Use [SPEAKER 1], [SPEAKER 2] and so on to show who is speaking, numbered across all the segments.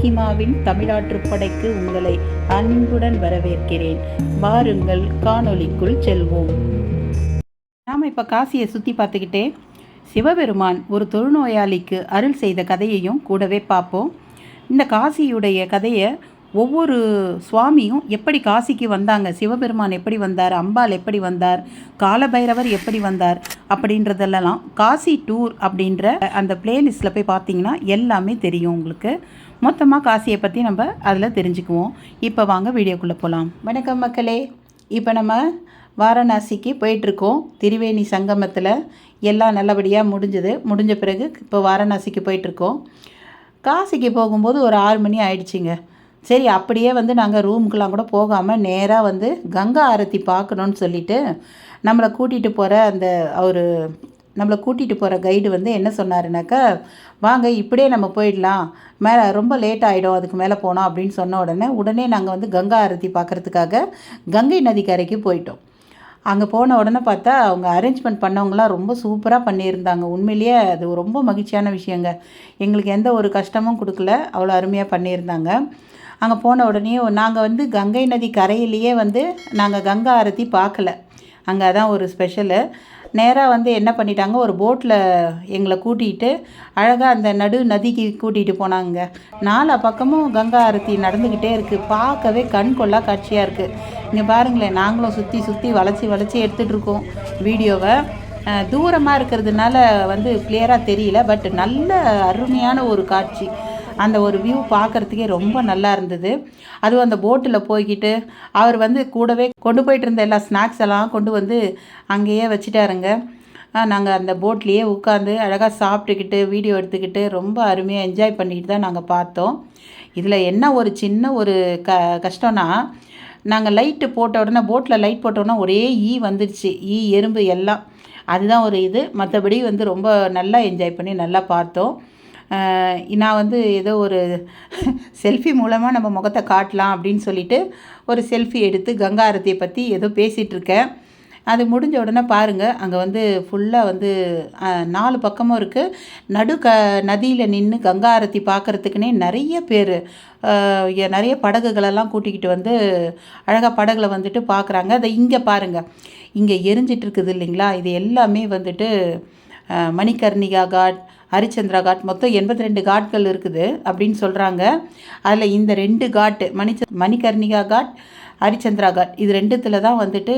[SPEAKER 1] மகிமாவின் தமிழாற்றுப்படைக்கு உங்களை அன்புடன் வரவேற்கிறேன். வாருங்கள் காணொளிக்குள் செல்வோம். நாம் இப்போ காசியை சுற்றி பார்த்துக்கிட்டே சிவபெருமான் ஒரு தொழுநோயாளிக்கு அருள் செய்த கதையையும் கூடவே பார்ப்போம். இந்த காசியுடைய கதையை ஒவ்வொரு சுவாமியும் எப்படி காசிக்கு வந்தாங்க சிவபெருமான் எப்படி வந்தார் அம்பாள் எப்படி வந்தார் காலபைரவர் எப்படி வந்தார் அப்படின்றதெல்லாம் காசி டூர் அப்படின்ற அந்த பிளேலிஸ்ட்டில் போய் பார்த்தீங்கன்னா எல்லாமே தெரியும் உங்களுக்கு. மொத்தமாக காசியை பற்றி நம்ம அதில் தெரிஞ்சுக்குவோம். இப்போ வாங்க வீடியோக்குள்ளே போகலாம் வணக்கம் மக்களே. இப்போ நம்ம வாரணாசிக்கு போயிட்டுருக்கோம். திரிவேணி சங்கமத்தில் எல்லாம் நல்லபடியாக முடிஞ்சது. முடிஞ்ச பிறகு இப்போ வாரணாசிக்கு போயிட்டுருக்கோம். காசிக்கு போகும்போது ஒரு ஆறு மணி ஆயிடுச்சுங்க. சரி அப்படியே வந்து நாங்கள் ரூமுக்கெலாம் கூட போகாமல் நேராக வந்து கங்கா ஆரத்தி பார்க்கணுன்னு சொல்லிட்டு நம்மளை கூட்டிகிட்டு போகிற அந்த ஒரு நம்மளை கூட்டிகிட்டு போகிற கைடு வந்து என்ன சொன்னாருனாக்கா வாங்க இப்படியே நம்ம போயிடலாம். மேலே ரொம்ப லேட் ஆகிடும் அதுக்கு மேலே போனோம் அப்படின்னு சொன்ன உடனே உடனே நாங்கள் வந்து கங்கா ஆரத்தி பார்க்குறதுக்காக கங்கை நதிக்கரைக்கு போயிட்டோம். அங்கே போன உடனே பார்த்தா அவங்க அரேஞ்ச்மெண்ட் பண்ணவங்களாம் ரொம்ப சூப்பராக பண்ணியிருந்தாங்க. உண்மையிலேயே அது ரொம்ப மகிழ்ச்சியான விஷயங்க. எங்களுக்கு எந்த ஒரு கஷ்டமும் கொடுக்கல. அவ்வளோ அருமையாக பண்ணியிருந்தாங்க. அங்கே போன உடனே நாங்கள் வந்து கங்கை நதி கரையிலேயே வந்து நாங்கள் கங்கா ஆரத்தி பார்க்கல அங்கே தான் ஒரு ஸ்பெஷலு நேராக வந்து என்ன பண்ணிட்டாங்க ஒரு போட்டில் எங்களை கூட்டிகிட்டு அழகாக அந்த நடு நதிக்கு கூட்டிகிட்டு போனாங்க. நாலா பக்கமும் கங்கா ஆரத்தி நடந்துக்கிட்டே இருக்குது பார்க்கவே கண் கொள்ளா காட்சியாக இருக்குது இங்கே பாருங்களேன் நாங்களும் சுற்றி சுற்றி வளைச்சி வளைச்சி எடுத்துகிட்ருக்கோம் வீடியோவை. தூரமாக இருக்கிறதுனால வந்து கிளியராக தெரியல. பட் நல்ல அருமையான ஒரு காட்சி. அந்த ஒரு வியூ பார்க்குறதுக்கே ரொம்ப நல்லா இருந்தது. அதுவும் அந்த போட்டில் போய்கிட்டு அவர் வந்து கூடவே கொண்டு போயிட்டு இருந்த எல்லா ஸ்நாக்ஸ் எல்லாம் கொண்டு வந்து அங்கேயே வச்சுட்டாருங்க. நாங்கள் அந்த போட்லேயே உட்காந்து அழகாக சாப்பிட்டுக்கிட்டு வீடியோ எடுத்துக்கிட்டு ரொம்ப அருமையாக என்ஜாய் பண்ணிக்கிட்டு தான் நாங்கள் பார்த்தோம். இதில் என்ன ஒரு சின்ன ஒரு க கஷ்டம்னா நாங்கள் லைட்டு போட்ட உடனே போட்டில் லைட் போட்ட உடனே ஒரே ஈ வந்துடுச்சு ஈ எறும்பு எல்லாம். அதுதான் ஒரு இது. மற்றபடி வந்து ரொம்ப நல்லா என்ஜாய் பண்ணி நல்லா பார்த்தோம். நான் வந்து ஏதோ ஒரு செல்ஃபி மூலமாக நம்ம முகத்தை காட்டலாம் அப்படின்னு சொல்லிட்டு ஒரு செல்ஃபி எடுத்து கங்கா ஆரத்தியை பற்றி ஏதோ பேசிகிட்ருக்கேன் அது முடிஞ்ச உடனே பாருங்கள் அங்கே வந்து ஃபுல்லாக வந்து நாலு பக்கமும் இருக்குது நடு க நதியில் நின்று கங்கா ஆரத்தி பார்க்குறதுக்குனே நிறைய பேர் நிறைய படகுகளெல்லாம் கூட்டிக்கிட்டு வந்து அழகாக படகுல வந்துட்டு பார்க்குறாங்க அதை இங்கே பாருங்கள் இங்கே எரிஞ்சிட்ருக்குது இல்லைங்களா? இது எல்லாமே வந்துட்டு மணிகர்ணிகா காட் ஹரிச்சந்திரா காட் மொத்தம் எண்பத்தி ரெண்டு காட்கள் இருக்குது அப்படின்னு சொல்கிறாங்க அதில் இந்த ரெண்டு காட்டு மணிச்ச மணிகர்ணிகா காட் ஹரிச்சந்திரா காட் இது ரெண்டுத்தில் தான் வந்துட்டு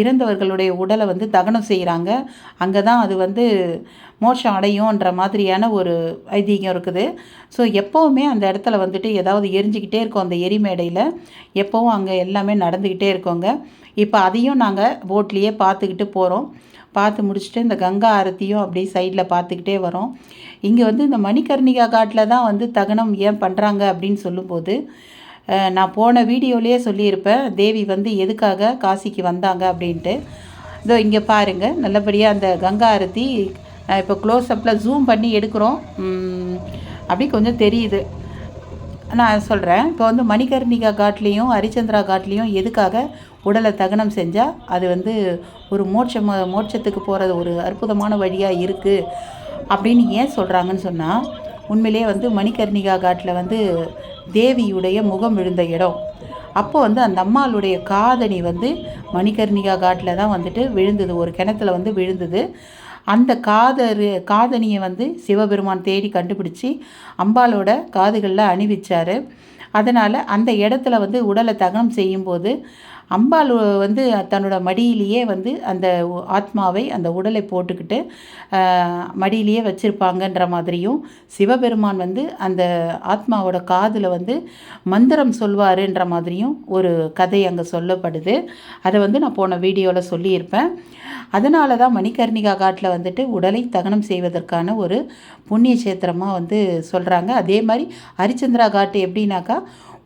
[SPEAKER 1] இறந்தவர்களுடைய உடலை வந்து தகனம் செய்கிறாங்க அங்கே தான் அது வந்து மோஷம் அடையும்ன்ற மாதிரியான ஒரு ஐதீகம் இருக்குது. ஸோ எப்போவுமே அந்த இடத்துல வந்துட்டு ஏதாவது எரிஞ்சிக்கிட்டே இருக்கும் அந்த எரிமேடையில். எப்போவும் அங்கே எல்லாமே நடந்துக்கிட்டே இருக்கோங்க. இப்போ அதையும் நாங்கள் போட்லேயே பார்த்துக்கிட்டு போகிறோம். பார்த்து முடிச்சுட்டு இந்த கங்கா ஆரத்தியும் அப்படியே சைடில் பார்த்துக்கிட்டே வரோம். இங்கே வந்து இந்த மணிகர்ணிகா காட்டில் தான் வந்து தகனம் ஏன் பண்ணுறாங்க அப்படின்னு சொல்லும்போது நான் போன வீடியோலேயே சொல்லியிருப்பேன் தேவி வந்து எதுக்காக காசிக்கு வந்தாங்க அப்படின்ட்டு. இதோ இங்கே பாருங்கள் நல்லபடியாக அந்த கங்கா ஆரத்தி இப்போ க்ளோஸ்அப்பில் ஜூம் பண்ணி எடுக்கிறோம். அப்படி கொஞ்சம் தெரியுது. நான் சொல்கிறேன் இப்போ வந்து மணிகர்ணிகா காட்லேயும் ஹரிச்சந்திரா காட்லேயும் எதுக்காக உடலை தகனம் செஞ்சால் அது வந்து ஒரு மோட்சம் மோட்சத்துக்கு போகிறது ஒரு அற்புதமான வழியாக இருக்குது அப்படின்னு ஏன் சொல்கிறாங்கன்னு சொன்னால் உண்மையிலே வந்து மணிகர்ணிகா காட்டில் வந்து தேவியுடைய முகம் விழுந்த இடம். அப்போ வந்து அந்த அம்மாளுடைய காதணி வந்து மணிகர்ணிகா காட்டில் தான் வந்துட்டு விழுந்தது. ஒரு கிணத்துல வந்து விழுந்தது. அந்த காதரு காதணியை வந்து சிவபெருமான் தேடி கண்டுபிடிச்சி அம்பாலோட காதுகளில் அணிவிச்சார். அதனால் அந்த இடத்துல வந்து உடலை தகனம் செய்யும்போது அம்பாள் வந்து தன்னோட மடியிலேயே வந்து அந்த ஆத்மாவை அந்த உடலை போட்டுக்கிட்டு மடியிலேயே வச்சுருப்பாங்கன்ற மாதிரியும் சிவபெருமான் வந்து அந்த ஆத்மாவோட காதில் வந்து மந்திரம் சொல்வாருன்ற மாதிரியும் ஒரு கதை அங்கே சொல்லப்படுது. அதை வந்து நான் போன வீடியோவில் சொல்லியிருப்பேன். அதனால தான் மணிகர்ணிகா காட்டில் வந்துட்டு உடலை தகனம் செய்வதற்கான ஒரு புண்ணிய சேத்திரமாக வந்து சொல்கிறாங்க அதே மாதிரி ஹரிச்சந்திரா காட்டு எப்படின்னாக்கா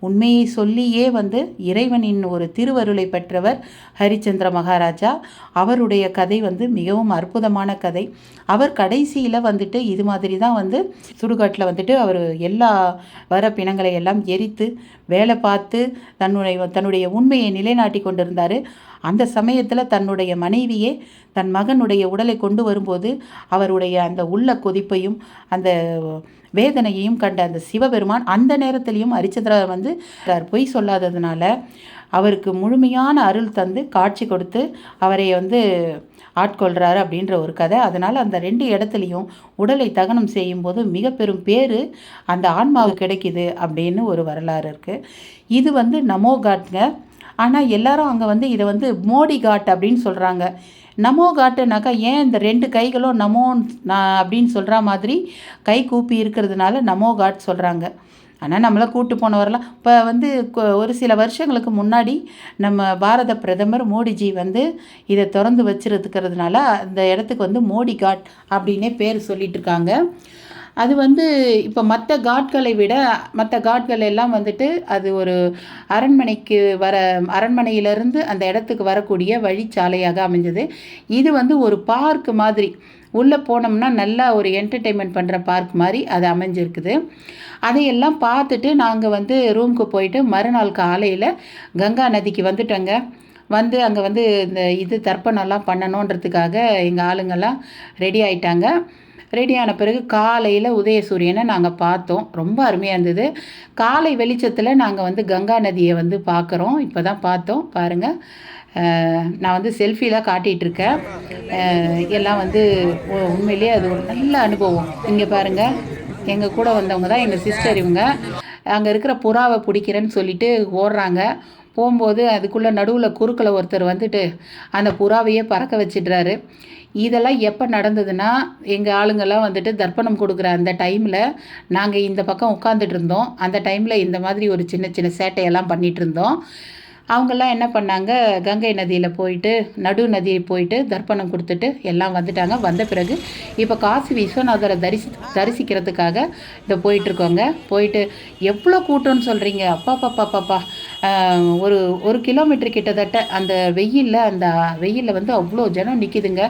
[SPEAKER 1] உண்மையை சொல்லியே வந்து இறைவனின் ஒரு திருவருளை பெற்றவர் ஹரிச்சந்திர மகாராஜா. அவருடைய கதை வந்து மிகவும் அற்புதமான கதை. அவர் கடைசியில் வந்துட்டு இது மாதிரி தான் வந்து சுடுகாட்டில் வந்துட்டு அவர் எல்லா வர பிணங்களை எல்லாம் எரித்து வேலை பார்த்து தன்னுடைய தன்னுடைய உண்மையை நிலைநாட்டி கொண்டிருந்தார். அந்த சமயத்தில் தன்னுடைய மனைவியே தன் மகனுடைய உடலை கொண்டு வரும்போது அவருடைய அந்த உள்ள கொதிப்பையும் அந்த வேதனையையும் கண்ட அந்த சிவபெருமான் அந்த நேரத்திலையும் ஹரிச்சந்திரர் வந்து பொய் சொல்லாததுனால அவருக்கு முழுமையான அருள் தந்து காட்சி கொடுத்து அவரை வந்து ஆட்கொள்கிறாரு அப்படின்ற ஒரு கதை. அதனால் அந்த ரெண்டு இடத்துலையும் உடலை தகனம் செய்யும்போது மிக பெரும் பேர் அந்த ஆன்மாவுக்கு கிடைக்கிது அப்படின்னு ஒரு வரலாறு இருக்குது இது வந்து நமோ காட்ங்க. ஆனால் எல்லாரும் அங்கே வந்து இதை வந்து மோடி காட் அப்படின்னு சொல்கிறாங்க நமோ காட்டுனாக்கா ஏன் இந்த ரெண்டு கைகளும் நமோ நான் அப்படின்னு சொல்கிற மாதிரி கை கூப்பி இருக்கிறதுனால நமோ காட் சொல்கிறாங்க ஆனால் நம்மளை கூட்டு போனவரெல்லாம் இப்போ வந்து கொ- ஒரு சில வருஷங்களுக்கு முன்னாடி நம்ம பாரத பிரதமர் மோடிஜி வந்து இதை திறந்து வச்சுருக்கிறதுனால அந்த இடத்துக்கு வந்து மோடி காட் அப்படின்னே பேர் சொல்லிட்டு இருக்காங்க அது வந்து இப்போ மற்ற காட்களை விட மற்ற காட்கள் எல்லாம் வந்துட்டு அது ஒரு அரண்மனைக்கு வர அரண்மனையிலிருந்து அந்த இடத்துக்கு வரக்கூடிய வழிச்சாலையாக அமைஞ்சது. இது வந்து ஒரு பார்க் மாதிரி. உள்ளே போனோம்னா நல்லா ஒரு என்டர்டெயின்மெண்ட் பண்ணுற பார்க் மாதிரி அது அமைஞ்சிருக்குது. அதையெல்லாம் பார்த்துட்டு நாங்கள் வந்து ரூமுக்கு போயிட்டு மறுநாள் காலையில் கங்கா நதிக்கு வந்துட்டோங்க. வந்து அங்கே வந்து இந்த இது தர்ப்பணம்லாம் பண்ணணுன்றதுக்காக எங்கள் ஆளுங்கள்லாம் ரெடி ஆயிட்டாங்க. ரெடி ஆன பிறகு காலையில் உதயசூரியனை நாங்கள் பார்த்தோம். ரொம்ப அருமையாக இருந்தது. காலை வெளிச்சத்தில் நாங்கள் வந்து கங்கா நதியை வந்து பார்க்குறோம். இப்போ தான் பார்த்தோம். பாருங்கள் நான் வந்து செல்ஃபிலாம் காட்டிகிட்ருக்கேன். எல்லாம் வந்து உண்மையிலேயே அது ஒரு நல்ல அனுபவம். இங்கே பாருங்கள் எங்கள் கூட வந்தவங்க தான் எங்கள் சிஸ்டர் இவங்க. அங்கே இருக்கிற புறாவை பிடிக்கிறேன்னு சொல்லிட்டு ஓடுறாங்க. போகும்போது அதுக்குள்ளே நடுவில் குறுக்கில் ஒருத்தர் வந்துட்டு அந்த புறாவையே பறக்க வச்சிடுறாரு. இதெல்லாம் எப்போ நடந்ததுன்னா எங்கள் ஆளுங்கெல்லாம் வந்துட்டு தர்ப்பணம் கொடுக்குற அந்த டைமில் நாங்கள் இந்த பக்கம் உட்காந்துட்டு இருந்தோம். அந்த டைமில் இந்த மாதிரி ஒரு சின்ன சின்ன சேட்டையெல்லாம் பண்ணிகிட்டு இருந்தோம். அவங்கெல்லாம் என்ன பண்ணாங்க? கங்கை நதியில் போயிட்டு நடு நதியை போயிட்டு தர்ப்பணம் கொடுத்துட்டு எல்லாம் வந்துட்டாங்க. வந்த பிறகு இப்போ காசி விஸ்வநாதரை தரிசி தரிசிக்கிறதுக்காக இதை போயிட்டுருக்கோங்க. போயிட்டு எவ்வளோ கூட்டம்னு சொல்கிறீங்க அப்பா பாப்பா பாப்பா ஒரு ஒரு கிலோமீட்டர் கிட்டத்தட்ட அந்த வெயிலில் அந்த வெயிலில் வந்து அவ்வளோ ஜனம் நிற்கிதுங்க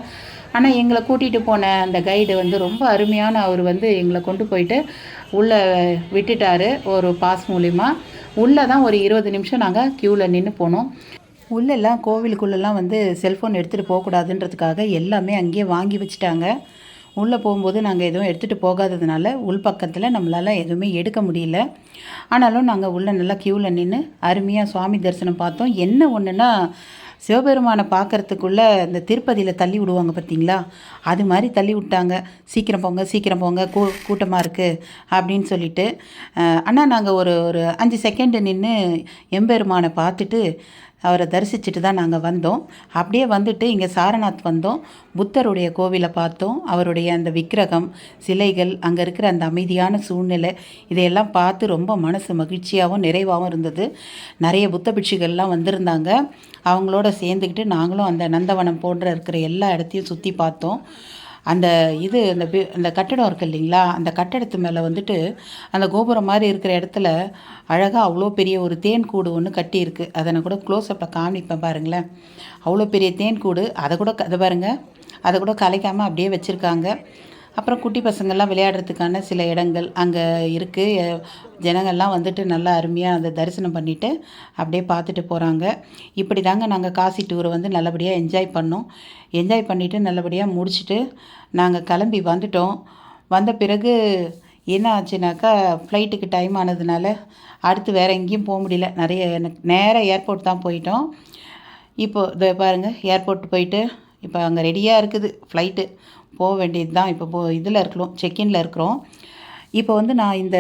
[SPEAKER 1] ஆனால் எங்களை கூட்டிகிட்டு போன அந்த கைடு வந்து ரொம்ப அருமையான அவர் வந்து எங்களை கொண்டு போயிட்டு உள்ளே விட்டுட்டாரு ஒரு பாஸ் மூலிமா உள்ளே தான் ஒரு இருபது நிமிஷம் நாங்கள் க்யூவில் நின்று போனோம். உள்ளெல்லாம் கோவிலுக்குள்ளெல்லாம் வந்து செல்ஃபோன் எடுத்துகிட்டு போகக்கூடாதுன்றதுக்காக எல்லாமே அங்கேயே வாங்கி வச்சுட்டாங்க. உள்ளே போகும்போது நாங்கள் எதுவும் எடுத்துகிட்டு போகாததுனால உள் பக்கத்தில் நம்மளால் எதுவுமே எடுக்க முடியல. ஆனாலும் நாங்கள் உள்ளே நல்லா க்யூவில் நின்று அருமையாக சுவாமி தரிசனம் பார்த்தோம். என்ன ஒன்றுன்னா சிவபெருமானை பார்க்கறதுக்குள்ளே இந்த திருப்பதியில் தள்ளி விடுவாங்க பார்த்தீங்களா? அது மாதிரி தள்ளி விட்டாங்க. சீக்கிரம் போங்க சீக்கிரம் போங்க கூ கூட்டமாக இருக்குது அப்படின்னு சொல்லிட்டு ஆனால் நாங்கள் ஒரு ஒரு அஞ்சு செகண்டு நின்று எம்பெருமானை பார்த்துட்டு அவரை தரிசிச்சுட்டு தான் நாங்கள் வந்தோம். அப்படியே வந்துட்டு இங்கே சாரநாத் வந்தோம். புத்தருடைய கோவிலை பார்த்தோம். அவருடைய அந்த விக்கிரகம் சிலைகள் அங்கே இருக்கிற அந்த அமைதியான சூழ்நிலை இதையெல்லாம் பார்த்து ரொம்ப மனசு மகிழ்ச்சியாகவும் நிறைவாகவும் இருந்தது. நிறைய புத்த பிட்சுகள்லாம் வந்திருந்தாங்க. அவங்களோட சேர்ந்துக்கிட்டு நாங்களும் அந்த நந்தவனம் போன்ற இருக்கிற எல்லா இடத்தையும் சுற்றி பார்த்தோம். அந்த இது அந்த அந்த கட்டடம் இருக்கு இல்லைங்களா? அந்த கட்டடத்து மேலே வந்துட்டு அந்த கோபுரம் மாதிரி இருக்கிற இடத்துல அழகாக அவ்வளோ பெரிய ஒரு தேன் கூடு ஒன்று கட்டியிருக்கு. அதை நான் கூட க்ளோஸ்அப்பில் காமிப்பேன் பாருங்களேன். அவ்வளோ பெரிய தேன் கூடு. அதை கூட க- அதை பாருங்கள் அதை கூட கலைக்காமல் அப்படியே வச்சுருக்காங்க. அப்புறம் குட்டி பசங்கள்லாம் விளையாடுறதுக்கான சில இடங்கள் அங்கே இருக்குது ஜனங்கள்லாம் வந்துட்டு நல்லா அருமையாக அந்த தரிசனம் பண்ணிவிட்டு அப்படியே பார்த்துட்டு போகிறாங்க இப்படி தாங்க நாங்கள் காசி டூரை வந்து நல்லபடியாக என்ஜாய் பண்ணோம். என்ஜாய் பண்ணிவிட்டு நல்லபடியாக முடிச்சுட்டு நாங்கள் கிளம்பி வந்துட்டோம். வந்த பிறகு என்ன ஆச்சுனாக்கா ஃப்ளைட்டுக்கு டைம் ஆனதுனால அடுத்து வேறு எங்கேயும் போக முடியல. நிறைய எனக்கு நேராக ஏர்போர்ட் தான் போயிட்டோம். இப்போது இதை பாருங்கள் ஏர்போர்ட் போயிட்டு இப்போ அங்கே ரெடியாக இருக்குது ஃப்ளைட்டு போக வேண்டியது தான் இப்போ போ இதில் இருக்கிறோம் செக்இனில் இருக்கிறோம். இப்போ வந்து நான் இந்த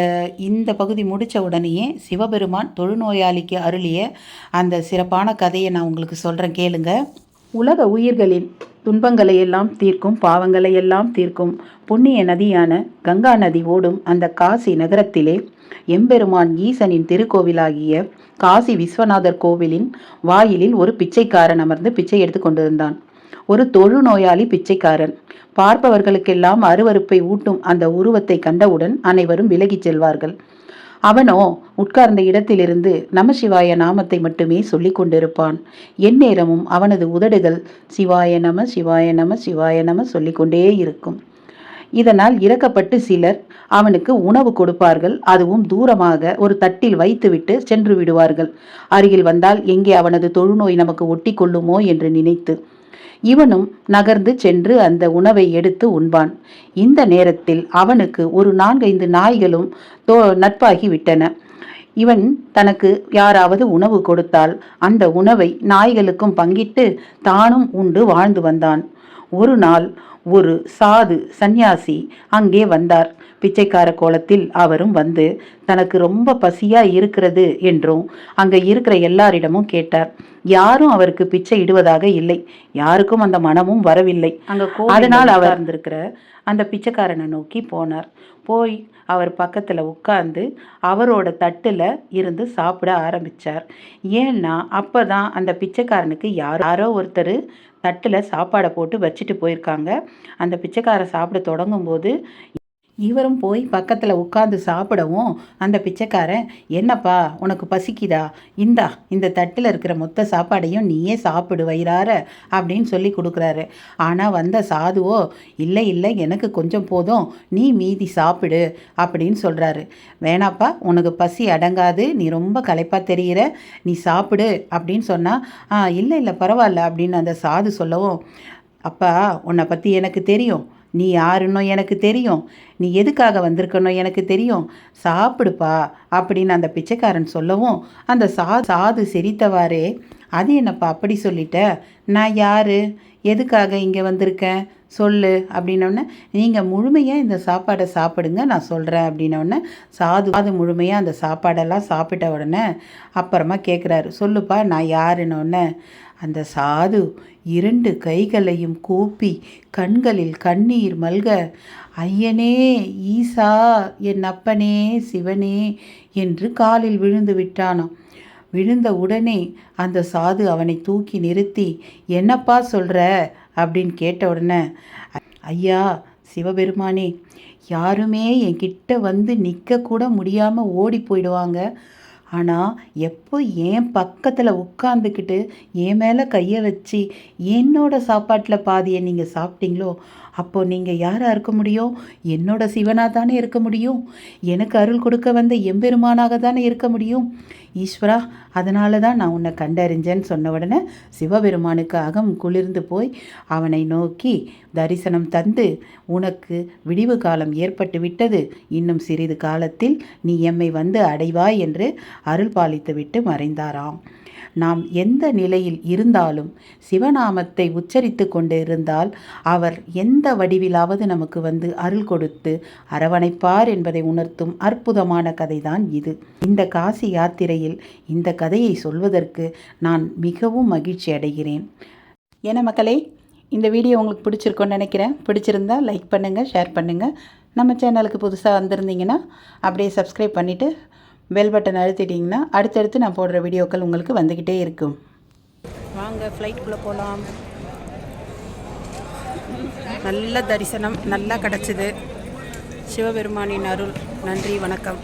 [SPEAKER 1] இந்த பகுதி முடித்த உடனேயே சிவபெருமான் தொழுநோயாளிக்கு அருளிய அந்த சிறப்பான கதையை நான் உங்களுக்கு சொல்கிறேன் கேளுங்க. உலக உயிர்களின் துன்பங்களை எல்லாம் தீர்க்கும் பாவங்களை எல்லாம் தீர்க்கும் புண்ணிய நதியான கங்கா நதி ஓடும் அந்த காசி நகரத்திலே எம்பெருமான் ஈசனின் திருக்கோவிலாகிய காசி விஸ்வநாதர் கோவிலின் வாயிலில் ஒரு பிச்சைக்காரன் அமர்ந்து பிச்சை எடுத்து கொண்டிருந்தான். ஒரு தொழுநோயாளி பிச்சைக்காரன். பார்ப்பவர்களுக்கெல்லாம் அருவருப்பை ஊட்டும் அந்த உருவத்தை கண்டவுடன் அனைவரும் விலகிச் செல்வார்கள். அவனோ உட்கார்ந்த இடத்திலிருந்து நமசிவாய நாமத்தை மட்டுமே சொல்லிக் கொண்டிருப்பான். எந்நேரமும் அவனது உதடுகள் சிவாய நம சிவாய நம சிவாய நம சொல்லிக்கொண்டே இருக்கும். இதனால் இறக்கப்பட்டு சிலர் அவனுக்கு உணவு கொடுப்பார்கள். அதுவும் தூரமாக ஒரு தட்டில் வைத்துவிட்டு சென்று விடுவார்கள். அருகில் வந்தால் எங்கே அவனது தொழுநோய் நமக்கு ஒட்டி கொள்ளுமோ என்று நினைத்து இவனும் நகர்ந்து சென்று அந்த உணவை எடுத்து உண்பான். இந்த நேரத்தில் அவனுக்கு ஒரு நான்கைந்து நாய்களும் தோ நட்பாகி விட்டன. இவன் தனக்கு யாராவது உணவு கொடுத்தால் அந்த உணவை நாய்களுக்கும் பங்கிட்டு தானும் உண்டு வாழ்ந்து வந்தான். ஒரு நாள் ஒரு சாது சந்நியாசி அங்கே வந்தார். பிச்சைக்கார கோலத்தில் அவரும் வந்து தனக்கு ரொம்ப பசியா இருக்கிறது என்றும் அங்க இருக்கிற எல்லாரிடமும் கேட்டார். யாரும் அவருக்கு பிச்சை இடுவதாக இல்லை. யாருக்கும் அந்த மனமும் வரவில்லை. அங்க அதனால் அவர் இருந்திருக்கிற அந்த பிச்சைக்காரனை நோக்கி போனார். போய் அவர் பக்கத்துல உட்கார்ந்து அவரோட தட்டுல இருந்து சாப்பிட ஆரம்பிச்சார். ஏன்னா அப்பதான் அந்த பிச்சைக்காரனுக்கு யாரோ யாரோ ஒருத்தர் தட்டில் சாப்பாடை போட்டு வச்சுட்டு போயிருக்காங்க. அந்த பிச்சைக்காரன் சாப்பிட தொடங்கும்போது இவரும் போய் பக்கத்தில் உட்காந்து சாப்பிடவும் அந்த பிச்சைக்காரன் என்னப்பா உனக்கு பசிக்குதா? இந்தா இந்த தட்டில் இருக்கிற மொத்த சாப்பாடையும் நீயே சாப்பிடு வயிறார அப்படின்னு சொல்லி கொடுக்குறாரு. ஆனால் வந்த சாதுவோ இல்லை இல்லை எனக்கு கொஞ்சம் போதும் நீ மீதி சாப்பிடு அப்படின்னு சொல்கிறாரு வேணாப்பா உனக்கு பசி அடங்காது நீ ரொம்ப களைப்பாக தெரிகிற நீ சாப்பிடு அப்படின்னு சொன்னால் இல்லை இல்லை பரவாயில்ல அப்படின்னு அந்த சாது சொல்லவும் அப்பா உன்னை பற்றி எனக்கு தெரியும். நீ யாருன்னோ எனக்கு தெரியும். நீ எதுக்காக வந்திருக்கனோ எனக்கு தெரியும். சாப்பிடுப்பா அப்படின்னு அந்த பிச்சைக்காரன் சொல்லவும் அந்த சா சாது சிரித்தவாறே அது என்னப்பா அப்படி சொல்லிட்ட? நான் யார்? எதுக்காக இங்கே வந்திருக்கேன் சொல்லு அப்படின்னோடனே நீங்கள் முழுமையாக இந்த சாப்பாடை சாப்பிடுங்க நான் சொல்கிறேன் அப்படின்னோடனே சாது சாது முழுமையாக அந்த சாப்பாடெல்லாம் சாப்பிட்ட உடனே அப்புறமா கேட்குறாரு சொல்லுப்பா நான் யாருன்னொடனே அந்த சாது இரண்டு கைகளையும் கூப்பி கண்களில் கண்ணீர் மல்க ஐயனே ஈசா என் அப்பனே சிவனே என்று காலில் விழுந்து விட்டானாம். விழுந்த உடனே அந்த சாது அவனை தூக்கி நிறுத்தி என்னப்பா சொல்கிற அப்படின்னு கேட்ட உடனே ஐயா சிவபெருமானே யாருமே என்கிட்ட வந்து நிற்க கூட முடியாமல் ஓடி போயிடுவாங்க. ஆனால் எப்போ என் பக்கத்தில் உட்காந்துக்கிட்டு என் மேலே கையை வச்சு என்னோட சாப்பாட்டில் பாதியை நீங்கள் சாப்பிட்டீங்களோ அப்போது நீங்கள் யாராக இருக்க முடியும்? என்னோட சிவனாக தானே இருக்க முடியும்? எனக்கு அருள் கொடுக்க வந்த எம்பெருமானாக தானே இருக்க முடியும்? ஈஸ்வரா அதனால தான் நான் உன்னை கண்டறிஞ்சேன்னு சொன்ன உடனே சிவபெருமானுக்கு அகம் குளிர்ந்து போய் அவனை நோக்கி தரிசனம் தந்து உனக்கு விடிவு காலம் ஏற்பட்டு விட்டது. இன்னும் சிறிது காலத்தில் நீ எம்மை வந்து அடைவாய் என்று அருள் பாலித்துவிட்டு மறைந்தாராம். நாம் எந்த நிலையில் இருந்தாலும் சிவநாமத்தை உச்சரித்து கொண்டு இருந்தால் அவர் எந்த வடிவிலாவது நமக்கு வந்து அருள் கொடுத்து அரவணைப்பார் என்பதை உணர்த்தும் அற்புதமான கதைதான் இது. இந்த காசி யாத்திரை யாத்திரையில் இந்த கதையை சொல்வதற்கு நான் மிகவும் மகிழ்ச்சி அடைகிறேன். என மக்களே இந்த வீடியோ உங்களுக்கு பிடிச்சிருக்கோன்னு நினைக்கிறேன். பிடிச்சிருந்தா லைக் பண்ணுங்கள் ஷேர் பண்ணுங்கள் நம்ம சேனலுக்கு புதுசாக வந்திருந்தீங்கன்னா அப்படியே சப்ஸ்கிரைப் பண்ணிவிட்டு பெல் பட்டன் அழுத்திட்டிங்கன்னா அடுத்தடுத்து நான் போடுற வீடியோக்கள் உங்களுக்கு வந்துக்கிட்டே இருக்கும். வாங்க ஃப்ளைட்டுக்குள்ளே போகலாம் நல்ல தரிசனம் நல்லா கிடச்சிது. சிவபெருமானின் அருள். நன்றி வணக்கம்.